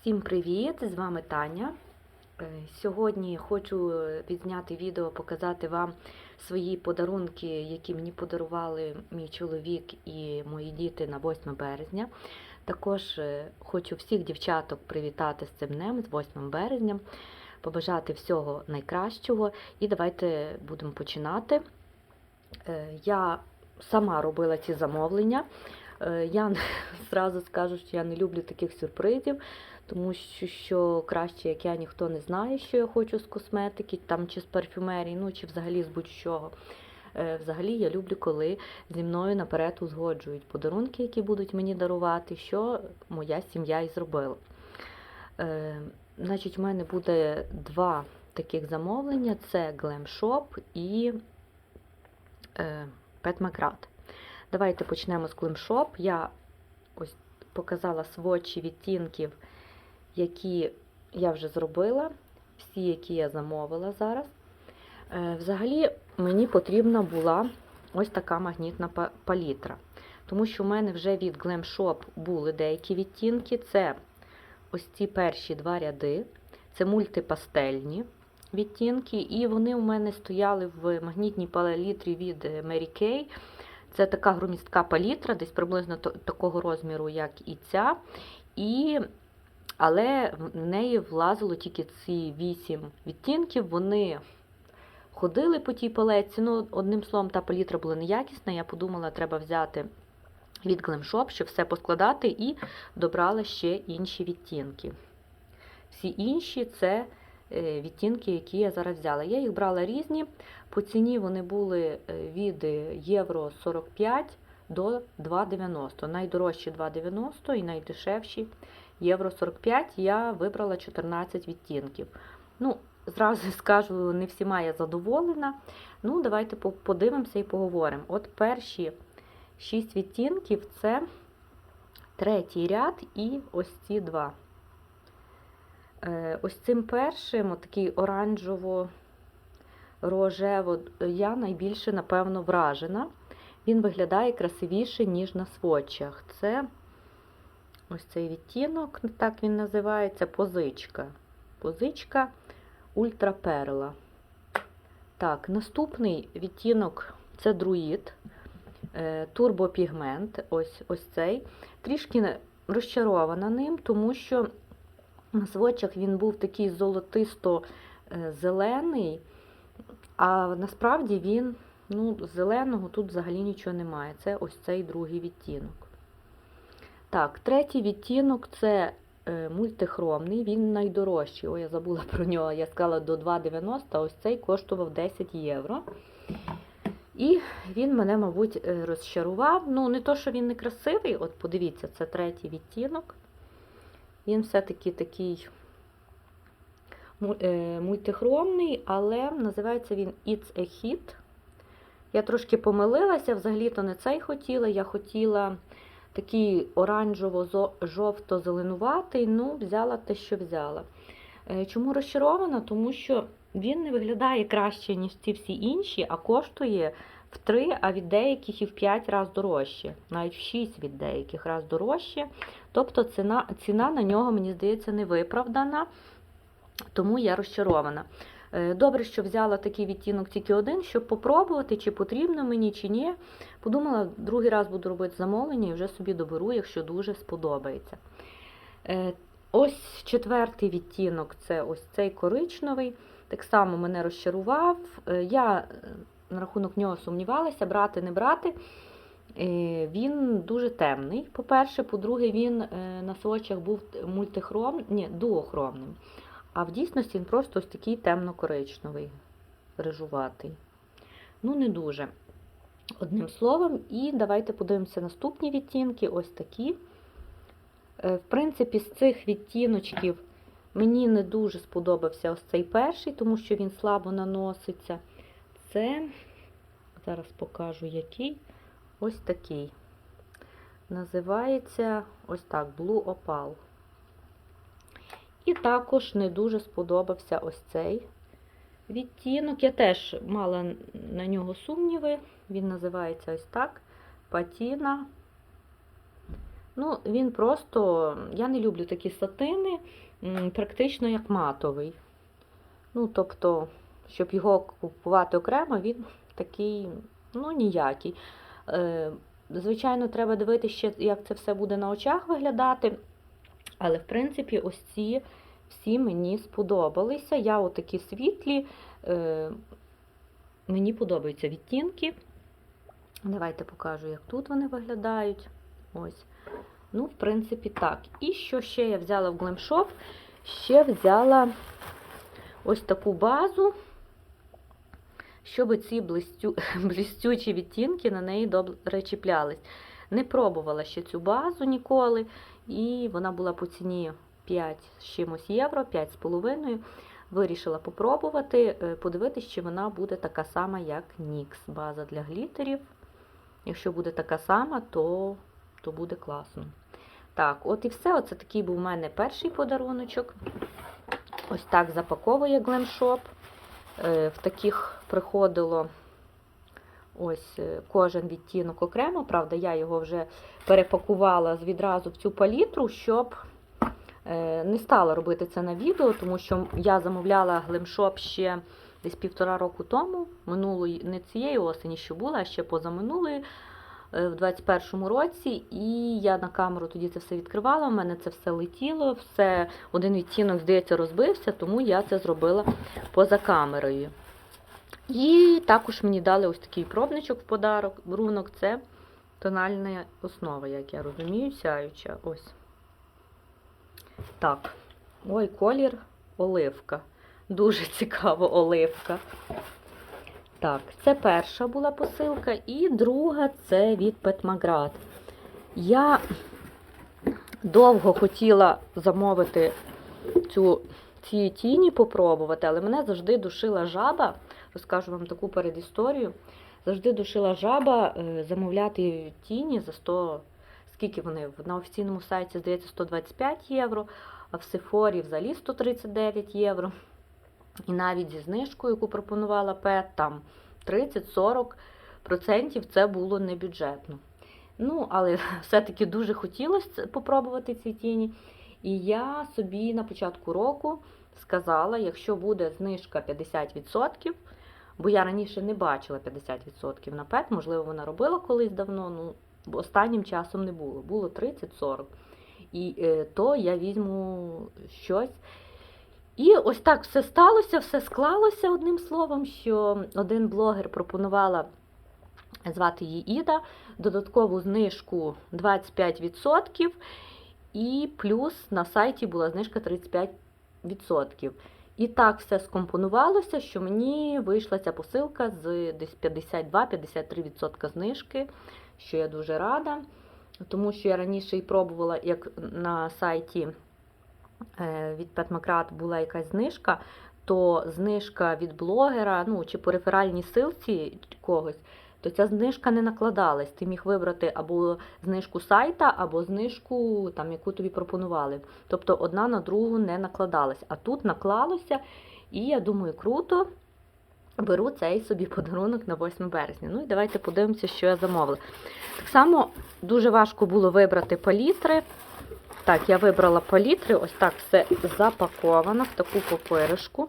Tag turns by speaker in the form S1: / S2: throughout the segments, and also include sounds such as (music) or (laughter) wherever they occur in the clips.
S1: Всім привіт! З вами Таня. Е, Сьогодні хочу відзняти відео, показати вам свої подарунки, які мені подарували мій чоловік і мої діти на 8 березня. Також е, хочу всіх дівчаток привітати з цим днем, з 8 березня, побажати всього найкращого. І давайте будемо починати. Е, Я сама робила ці замовлення. Я (laughs) зразу скажу, що я не люблю таких сюрпризів, тому що, що краще, як я, ніхто не знає, що я хочу з косметики, там чи з парфюмерії, ну чи взагалі з будь-чого. Е, Взагалі я люблю, коли зі мною наперед узгоджують подарунки, які будуть мені дарувати, що моя сім'я і зробила. Е, Значить, у мене буде два таких замовлення: це Glam Shop і е, Pet Macrat. Давайте почнемо з Glam Shop. Я ось показала сводчі відтінків, які я вже зробила, всі, які я замовила зараз. Е, Взагалі, мені потрібна була ось така магнітна палітра. Тому що в мене вже від Glam Shop були деякі відтінки. Це ось ці перші два ряди, це мультипастельні відтінки, і вони у мене стояли в магнітній палітрі від е, Mary Kay. Це така громістка палітра, десь приблизно такого розміру, як і ця. І, але в неї влазило тільки ці вісім відтінків. Вони ходили по тій палетці. Ну, одним словом, та палітра була неякісна. Я подумала, треба взяти від Glam Shop, щоб все поскладати, і добрала ще інші відтінки. Всі інші це е, відтінки, які я зараз взяла. Я їх брала різні. По ціні вони були е, від євро 45 до 2,90. Найдорожчі 2,90 і найдешевші євро 45. Я вибрала 14 відтінків. Ну, зразу (laughs) скажу, не всіма я задоволена. Ну, давайте подивимося і поговоримо. От перші 6 відтінків це третій ряд і ось ці два. Е, Ось цим першим, такий оранжево рожево, я найбільше, напевно, вражена. Він виглядає красивіше, ніж на сводчах. Це ось цей відтінок, так він називається, позичка. Позичка ультраперла. Так, наступний відтінок це друїд, е, турбопігмент, ось, ось цей. Трішки розчарована ним, тому що на сводчах він був такий золотисто-зелений, а насправді він, ну, зеленого тут взагалі нічого немає. Це ось цей другий відтінок. Так, третій відтінок це е, мультихромний, він найдорожчий. О, я забула (laughs) про нього. Я сказала до 2,90, ось цей коштував 10 євро. І він мене, мабуть, е, розчарував. Ну, не то, що він не красивий, от подивіться, це третій відтінок. Він все-таки такий е, мультихромний, але називається він It's a Hit. Я трошки помилилася, взагалі-то не цей хотіла. Я хотіла такий оранжево-жовто-зеленуватий, ну, взяла те, що взяла. Е, Чому розчарована? Тому що він не виглядає краще, ніж ці всі інші, а коштує в 3, а від деяких і в 5 разів дорожче, навіть в 6 від деяких разів дорожче. Тобто ціна, ціна на нього, мені здається, не виправдана, тому я розчарована. Е, Добре, що взяла такий відтінок тільки один, щоб попробувати, чи потрібно мені, чи ні. Подумала, другий раз буду робити замовлення і вже собі доберу, якщо дуже сподобається. Е, Ось четвертий відтінок це ось цей коричневий. Так само мене розчарував. Е, Я на рахунок нього сумнівалася, брати, не брати. Він дуже темний. По-перше, по-друге, він на свочах був мультихром, ні, дуохромним. А в дійсності він просто ось такий темно-коричневий, рижуватий. Ну, не дуже. Одним словом, і давайте подивимося наступні відтінки. Ось такі. Е, В принципі, з цих відтіночків мені не дуже сподобався ось цей перший, тому що він слабо наноситься. Це, зараз покажу який. Ось такий. Називається ось так, Blue Opal. І також не дуже сподобався ось цей відтінок. Я теж мала на нього сумніви. Він називається ось так. Патіна Ну, він просто, я не люблю такі сатини, практично як матовий. Ну, тобто, щоб його купувати окремо, він такий, ну, ніякий. Е, Звичайно, треба дивитися як це все буде на очах виглядати. Але, в принципі, ось ці всі мені сподобалися. Я отакі світлі, е, мені подобаються відтінки. Давайте покажу, як тут вони виглядають. Ось. Ну, в принципі, так. І що ще я взяла в Glam Shop? Ще взяла ось таку базу, щоб ці блистю... (laughs) блистючі відтінки на неї добре чіплялись. Не пробувала ще цю базу ніколи, і вона була по ціні 5 з чимось євро, 5,5. Вирішила попробувати, е, подивитись, чи вона буде така сама, як NYX. База для глітерів. Якщо буде така сама, то, то буде класно. Так, от і все. Оце такий був у мене перший подаруночок. Ось так запаковує Glam Shop. Е, В таких приходило ось е, кожен відтінок окремо. Правда, я його вже перепакувала відразу в цю палітру, щоб е, не стала робити це на відео, тому що я замовляла Shop ще десь півтора року тому, минулої, не цієї осені, що була, а ще позаминулої, е, в 21-му році, і я на камеру тоді це все відкривала. У мене це все летіло, все, один відтінок, здається, розбився, тому я це зробила поза камерою. І також мені дали ось такий пробничок в подарок. Брунок це тональна основа, як я розумію, сяюча. Ось. Так. Ой, колір оливка. Дуже цікава оливка. Так, це перша була посилка, і друга це від Петмаград. Я довго хотіла замовити цю, ці тіні попробувати, але мене завжди душила жаба. Розкажу вам таку передісторію. Завжди душила жаба е, замовляти тіні за 100, скільки вони на офіційному сайті, здається, 125 євро, а в Сефорі взагалі 139 євро. І навіть зі знижкою, яку пропонувала ПЕТ, там 30-40% це було не бюджетно. Ну, але (laughs) все-таки дуже хотілося попробувати ці тіні. І я собі на початку року сказала, якщо буде знижка 50%, бо я раніше не бачила 50% на ПЕТ, можливо, вона робила колись давно, ну останнім часом не було. Було 30-40. І е, то я візьму щось. І ось так все сталося, все склалося одним словом, що один блогер пропонувала звати її Іда, додаткову знижку 25%, і плюс на сайті була знижка 35%. І так все скомпонувалося, що мені вийшла ця посилка з десь 52-53% знижки, що я дуже рада, тому що я раніше і пробувала, як на сайті е, від Петмакрат була якась знижка, то знижка від блогера, ну чи по реферальній силці когось, то ця знижка не накладалась. Ти міг вибрати або знижку сайта, або знижку, там, яку тобі пропонували. Тобто одна на другу не накладалась. А тут наклалося, і я думаю, круто. Беру цей собі подарунок на 8 березня. Ну і давайте подивимося, що я замовила. Так само дуже важко було вибрати палітри. Так, я вибрала палітри, ось так все запаковано в таку папиришку.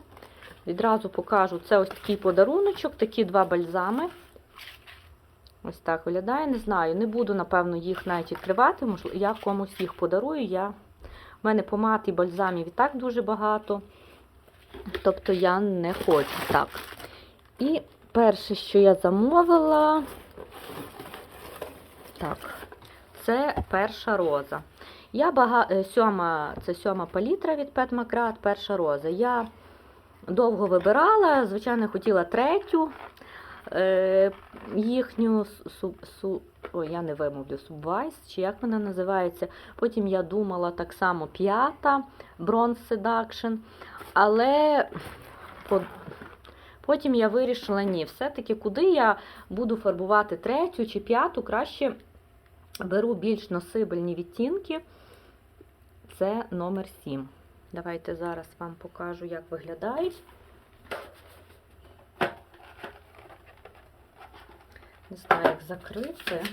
S1: Відразу покажу, це ось такий подаруночок, такі два бальзами. Ось так виглядає. Не знаю, не буду, напевно, їх навіть відкривати. Можливо, я комусь їх подарую. Я... У мене помад і бальзамів і так дуже багато. Тобто я не хочу. Так. І перше, що я замовила, так, це перша роза. Я бага... е, сьома, Це сьома палітра від Pet Macrat, перша роза. Я довго вибирала, звичайно, хотіла третю їхню су, су, ой, я не вимовлю, Subvice, чи як вона називається. Потім я думала так само п'ята Bronze Seduction. Але по, потім я вирішила, ні, все-таки куди я буду фарбувати третю чи п'яту, краще беру більш носибельні відтінки. Це номер 7. Давайте зараз вам покажу, як виглядають. Не знаю, як закрити.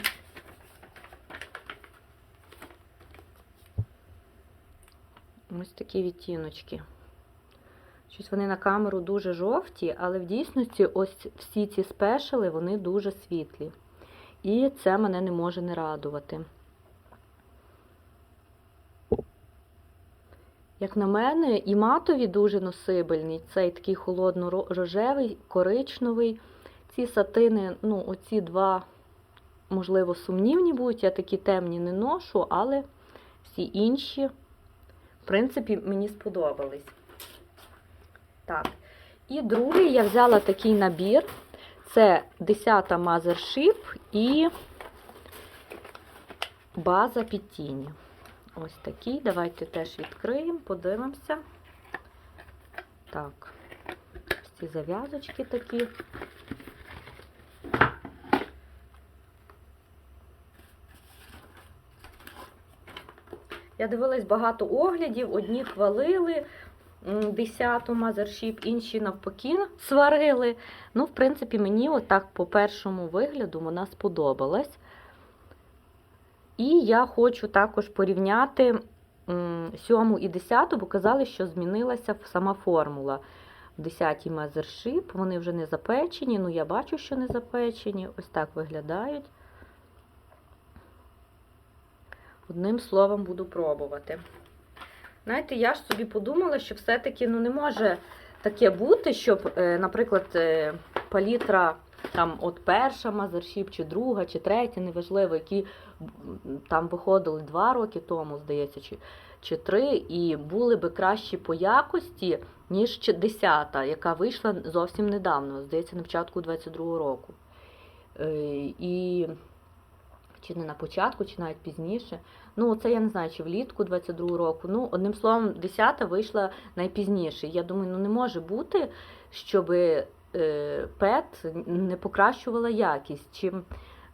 S1: Ось такі відтіночки. Щось вони на камеру дуже жовті, але в дійсності ось всі ці спешили, вони дуже світлі. І це мене не може не радувати. Як на мене, і матові дуже носибельні. Цей такий холодно-рожевий, коричневий. Ці сатини, ну, оці два, можливо, сумнівні будуть. Я такі темні не ношу, але всі інші, в принципі, мені сподобались. Так. І другий я взяла такий набір. Це 10-та Mothership і база під тіні. Ось такий. Давайте теж відкриємо, подивимося. Так, ось ці зав'язочки такі. Я дивилась багато оглядів, одні хвалили м, 10-ту Mothership, інші навпаки сварили. Ну, в принципі, мені отак по першому вигляду вона сподобалась. І я хочу також порівняти м, 7 і 10, бо казали, що змінилася сама формула. В 10-й Mothership, вони вже не запечені, ну я бачу, що не запечені. Ось так виглядають. Одним словом, буду пробувати. Знаєте, я ж собі подумала, що все-таки ну, не може таке бути, щоб, е, наприклад, е, палітра там от перша Мазершіп, чи друга, чи третя, неважливо, які там виходили два роки тому, здається, чи, чи три, і були би кращі по якості, ніж десята, яка вийшла зовсім недавно, здається, на початку 22-го року. Е, І чи не на початку, чи навіть пізніше. Ну, це я не знаю, чи влітку 22 року. Ну, одним словом, 10-та вийшла найпізніше. Я думаю, ну не може бути, щоб е, ПЕТ не покращувала якість. Чим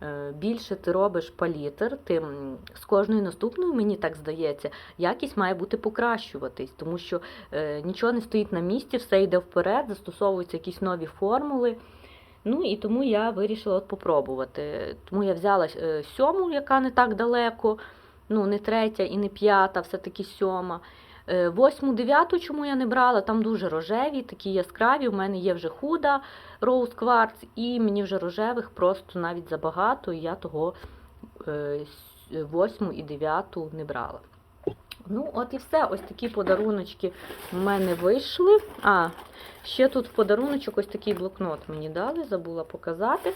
S1: е, більше ти робиш палітр, тим з кожною наступною, мені так здається, якість має бути покращуватись, тому що е, нічого не стоїть на місці, все йде вперед, застосовуються якісь нові формули. Ну і тому я вирішила от попробувати. Тому я взяла е, сьому, яка не так далеко, ну не третя і не п'ята, все-таки сьома. Е, Восьму, дев'яту, чому я не брала, там дуже рожеві, такі яскраві. У мене є вже худа Rose Quartz, і мені вже рожевих просто навіть забагато, і я того е, восьму і дев'яту не брала. Ну, от і все. Ось такі подаруночки в мене вийшли. А, ще тут в подаруночок ось такий блокнот мені дали, забула показати.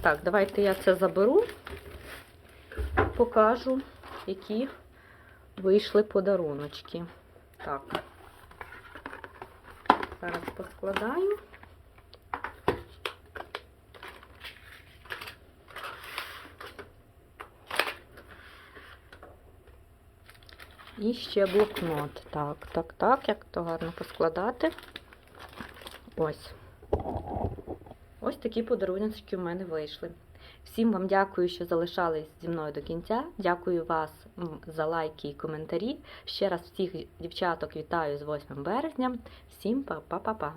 S1: Так, давайте я це заберу, покажу, які вийшли подаруночки. Так. Зараз поскладаю. І ще блокнот. Так, так, так, як то гарно поскладати. Ось. Ось такі подарунки в мене вийшли. Всім вам дякую, що залишались зі мною до кінця. Дякую вас за лайки і коментарі. Ще раз всіх дівчаток вітаю з 8 березня. Всім па-па-па-па.